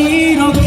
ಈ ರೋಗ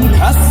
one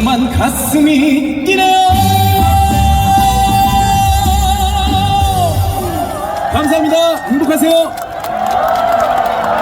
자꾸만 가슴이 뛰네요. 감사합니다. 행복하세요.